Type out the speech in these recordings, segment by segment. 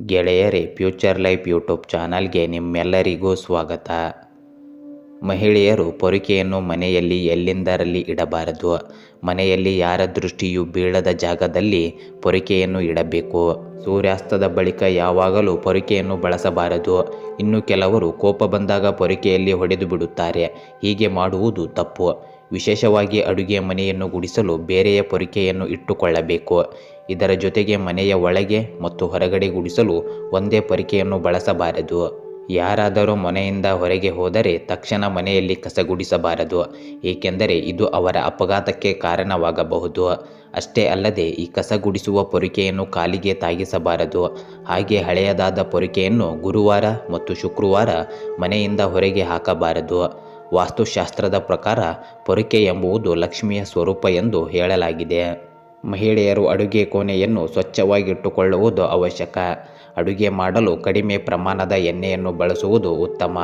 ಗೆಳೆಯರೇ future life YouTube ಚಾನಲ್ಗೆ ನಿಮ್ಮೆಲ್ಲರಿಗೂ ಸ್ವಾಗತ. ಮಹಿಳೆಯರು ಪೊರಿಕೆಯನ್ನು ಮನೆಯಲ್ಲಿ ಎಲ್ಲಿಂದರಲ್ಲಿ ಇಡಬಾರದು? ಮನೆಯಲ್ಲಿ ಯಾರ ದೃಷ್ಟಿಯೂ ಬೀಳದ ಜಾಗದಲ್ಲಿ ಪೊರಿಕೆಯನ್ನು ಇಡಬೇಕು. ಸೂರ್ಯಾಸ್ತದ ಬಳಿಕ ಯಾವಾಗಲೂ ಪೊರಿಕೆಯನ್ನು ಬಳಸಬಾರದು. ಇನ್ನು ಕೆಲವರು ಕೋಪ ಬಂದಾಗ ಪೊರಿಕೆಯಲ್ಲಿ ಹೊಡೆದು ಬಿಡುತ್ತಾರೆ. ಹೀಗೆ ಮಾಡುವುದು ತಪ್ಪು. ವಿಶೇಷವಾಗಿ ಅಡುಗೆ ಮನೆಯನ್ನು ಗುಡಿಸಲು ಬೇರೆಯ ಪೊರಿಕೆಯನ್ನು ಇಟ್ಟುಕೊಳ್ಳಬೇಕು. ಇದರ ಜೊತೆಗೆ ಮನೆಯ ಒಳಗೆ ಮತ್ತು ಹೊರಗಡೆ ಗುಡಿಸಲು ಒಂದೇ ಪೊರಿಕೆಯನ್ನು ಬಳಸಬಾರದು. ಯಾರಾದರೂ ಮನೆಯಿಂದ ಹೊರಗೆ ಹೋದರೆ ತಕ್ಷಣ ಮನೆಯಲ್ಲಿ ಕಸ ಗುಡಿಸಬಾರದು ಏಕೆಂದರೆ ಇದು ಅವರ ಅಪಘಾತಕ್ಕೆ ಕಾರಣವಾಗಬಹುದು. ಅಷ್ಟೇ ಅಲ್ಲದೆ ಈ ಕಸ ಗುಡಿಸುವ ಪೊರಿಕೆಯನ್ನು ಕಾಲಿಗೆ ತಾಗಿಸಬಾರದು. ಹಾಗೆ ಹಳೆಯದಾದ ಪೊರಿಕೆಯನ್ನು ಗುರುವಾರ ಮತ್ತು ಶುಕ್ರವಾರ ಮನೆಯಿಂದ ಹೊರಗೆ ಹಾಕಬಾರದು. ವಾಸ್ತುಶಾಸ್ತ್ರದ ಪ್ರಕಾರ ಪೊರಿಕೆ ಎಂಬುದು ಲಕ್ಷ್ಮಿಯ ಸ್ವರೂಪ ಎಂದು ಹೇಳಲಾಗಿದೆ. ಮಹಿಳೆಯರು ಅಡುಗೆ ಕೋಣೆಯನ್ನು ಸ್ವಚ್ಛವಾಗಿಟ್ಟುಕೊಳ್ಳುವುದು ಅವಶ್ಯಕ. ಅಡುಗೆ ಮಾಡಲು ಕಡಿಮೆ ಪ್ರಮಾಣದ ಎಣ್ಣೆಯನ್ನು ಬಳಸುವುದು ಉತ್ತಮ.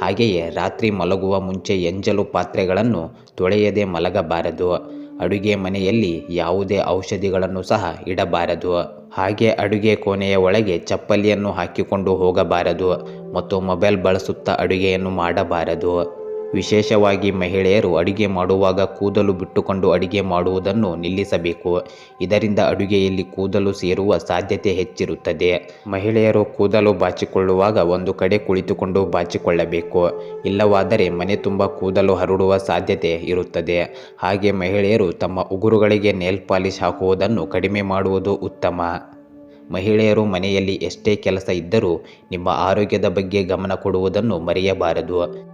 ಹಾಗೆಯೇ ರಾತ್ರಿ ಮಲಗುವ ಮುಂಚೆ ಎಂಜಲು ಪಾತ್ರೆಗಳನ್ನು ತೊಳೆಯದೆ ಮಲಗಬಾರದು. ಅಡುಗೆ ಮನೆಯಲ್ಲಿ ಯಾವುದೇ ಔಷಧಿಗಳನ್ನು ಸಹ ಇಡಬಾರದು. ಹಾಗೆ ಅಡುಗೆ ಕೋಣೆಯ ಒಳಗೆ ಚಪ್ಪಲಿಯನ್ನು ಹಾಕಿಕೊಂಡು ಹೋಗಬಾರದು ಮತ್ತು ಮೊಬೈಲ್ ಬಳಸುತ್ತಾ ಅಡುಗೆಯನ್ನು ಮಾಡಬಾರದು. ವಿಶೇಷವಾಗಿ ಮಹಿಳೆಯರು ಅಡುಗೆ ಮಾಡುವಾಗ ಕೂದಲು ಬಿಟ್ಟುಕೊಂಡು ಅಡುಗೆ ಮಾಡುವುದನ್ನು ನಿಲ್ಲಿಸಬೇಕು. ಇದರಿಂದ ಅಡುಗೆಯಲ್ಲಿ ಕೂದಲು ಸೇರುವ ಸಾಧ್ಯತೆ ಹೆಚ್ಚಿರುತ್ತದೆ. ಮಹಿಳೆಯರು ಕೂದಲು ಬಾಚಿಕೊಳ್ಳುವಾಗ ಒಂದು ಕಡೆ ಕುಳಿತುಕೊಂಡು ಬಾಚಿಕೊಳ್ಳಬೇಕು. ಇಲ್ಲವಾದರೆ ಮನೆ ತುಂಬ ಕೂದಲು ಹರಡುವ ಸಾಧ್ಯತೆ ಇರುತ್ತದೆ. ಹಾಗೆ ಮಹಿಳೆಯರು ತಮ್ಮ ಉಗುರುಗಳಿಗೆ ನೇಲ್ ಪಾಲಿಶ್ ಹಾಕುವುದನ್ನು ಕಡಿಮೆ ಮಾಡುವುದು ಉತ್ತಮ. ಮಹಿಳೆಯರು ಮನೆಯಲ್ಲಿ ಎಷ್ಟೇ ಕೆಲಸ ಇದ್ದರೂ ನಿಮ್ಮ ಆರೋಗ್ಯದ ಬಗ್ಗೆ ಗಮನ ಕೊಡುವುದನ್ನು ಮರೆಯಬಾರದು.